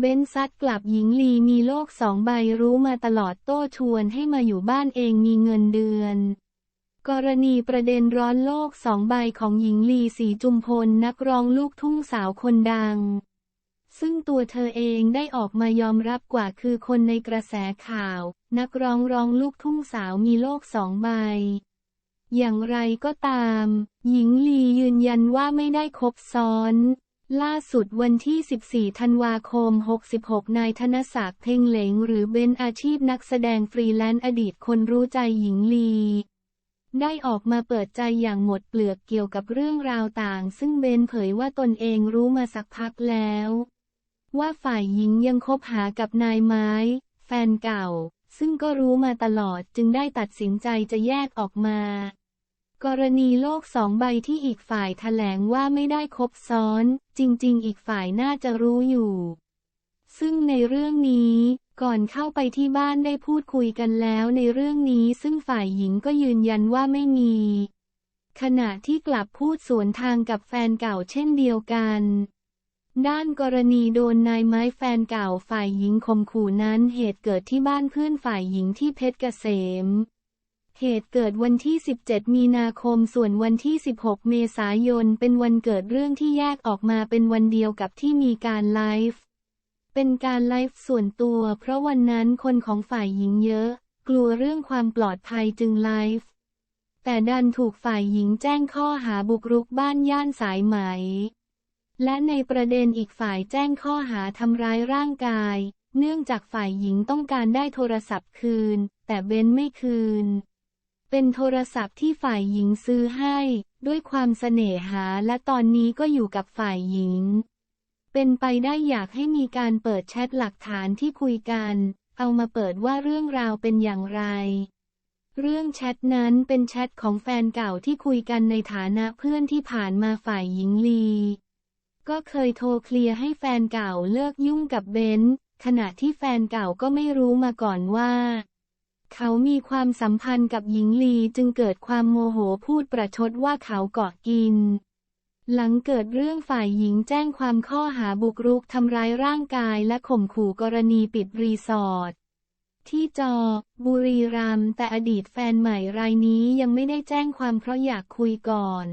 เบนซัดกลับหญิงลีมีโลกสองใบรู้มาตลอดโต้ชวนให้มาอยู่บ้านเองมีเงินเดือน กรณีประเด็นร้อนโลกสองใบของหญิงลีสีจุมพลนักร้องลูกทุ่งสาวคนดัง ซึ่งตัวเธอเองได้ออกมายอมรับกว่าคือคนในกระแสข่าว นักร้องร้องลูกทุ่งสาวมีโลกสองใบ อย่างไรก็ตาม หญิงลียืนยันว่าไม่ได้คบซ้อน ล่าสุดวันที่ 14 ธันวาคม 66 นายธนศักดิ์เพ่งเหลงหรือเบนอาชีพนักแสดงฟรีแลนซ์อดีตคนรู้ใจหญิงลี ได้ออกมาเปิดใจอย่างหมดเปลือกเกี่ยวกับเรื่องราวต่าง ซึ่งเบนเผยว่าตนเองรู้มาสักพักแล้ว ว่าฝ่ายหญิงยังคบหากับนายไม้ แฟนเก่า ซึ่งก็รู้มาตลอดจึงได้ตัดสินใจจะแยกออกมา กรณีโลกสองใบที่อีกฝ่ายแถลงว่าไม่ได้คบซ้อน จริง ๆ อีกฝ่ายน่าจะรู้อยู่ ซึ่งในเรื่องนี้ก่อนเข้าไปที่บ้านได้พูดคุยกันแล้วในเรื่องนี้ซึ่งฝ่ายหญิงก็ยืนยันว่าไม่มี ขณะที่กลับพูดสวนทางกับแฟนเก่าเช่นเดียวกัน ด้านกรณีโดนนายไม้แฟนเก่าฝ่ายหญิงข่มขู่นั้นเหตุเกิดที่บ้านเพื่อนฝ่ายหญิงที่เพชรเกษม เหตุเกิดวันที่ 17 มีนาคม ส่วนวันที่ 16 เมษายน เป็นวันเกิดเรื่องที่แยกออกมาเป็นวันเดียวกับที่มีการไลฟ์ เป็นการไลฟ์ส่วนตัว เพราะวันนั้นคนของฝ่ายหญิงเยอะ กลัวเรื่องความปลอดภัยจึงไลฟ์ แต่ดันถูกฝ่ายหญิงแจ้งข้อหาบุกรุกบ้านย่านสายไหม และในประเด็นอีกฝ่ายแจ้งข้อหาทำร้ายร่างกาย เนื่องจากฝ่ายหญิงต้องการได้โทรศัพท์คืน แต่เบนไม่คืน เป็นโทรศัพท์ที่ฝ่ายหญิงซื้อให้ ด้วยความเสน่หาและตอนนี้ก็อยู่กับฝ่ายหญิง เป็นไปได้อยากให้มีการเปิดแชทหลักฐานที่คุยกัน เอามาเปิดว่าเรื่องราวเป็นอย่างไร เรื่องแชทนั้นเป็นแชทของแฟนเก่าที่คุยกันในฐานะเพื่อนที่ผ่านมาฝ่ายหญิงลี ก็เคยโทรเคลียร์ให้แฟนเก่าเลิกยุ่งกับเบนซ์ขณะที่แฟนเก่าก็ไม่รู้มาก่อนว่า เขามีความสัมพันธ์กับหญิงลีจึงเกิดความโมโหพูดประชดว่าเขาเกาะกิน หลังเกิดเรื่องฝ่ายหญิงแจ้งความข้อหาบุกรุกทำร้ายร่างกายและข่มขู่กรณีปิดรีสอร์ทที่จอ บุรีรัมย์แต่อดีตแฟนใหม่รายนี้ยังไม่ได้แจ้งความเพราะอยากคุยก่อน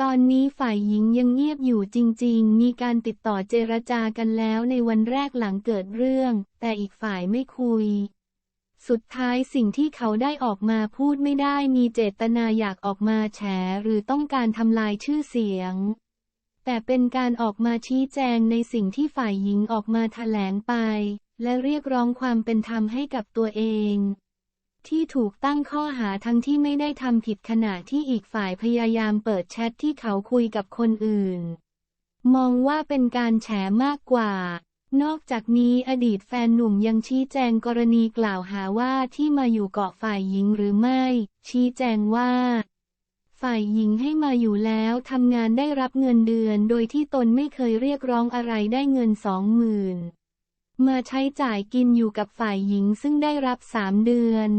ตอนนี้ฝ่ายหญิงยังเงียบอยู่จริง ๆ มีการติดต่อเจรจากันแล้วในวันแรกหลังเกิดเรื่อง แต่อีกฝ่ายไม่คุย สุดท้ายสิ่งที่เขาได้ออกมาพูดไม่ได้มีเจตนาอยากออกมาแฉหรือต้องการทำลายชื่อเสียง แต่เป็นการออกมาชี้แจงในสิ่งที่ฝ่ายหญิงออกมาแถลงไป และเรียกร้องความเป็นธรรมให้กับตัวเอง ที่ถูกตั้งข้อหาทั้งที่ไม่ได้ทำผิดขณะที่อีกฝ่ายพยายามเปิดแชทที่เขาคุยกับคนอื่น มองว่าเป็นการแฉมากกว่า นอกจากนี้อดีตแฟนหนุ่มยังชี้แจงกรณีกล่าวหาว่าที่มาอยู่เกาะฝ่ายหญิงหรือไม่ ชี้แจงว่า ฝ่ายหญิงให้มาอยู่แล้วทำงานได้รับเงินเดือน โดยที่ตนไม่เคยเรียกร้องอะไรได้เงินสองหมื่นมาใช้จ่ายกินอยู่กับฝ่ายหญิงซึ่งได้รับสามเดือน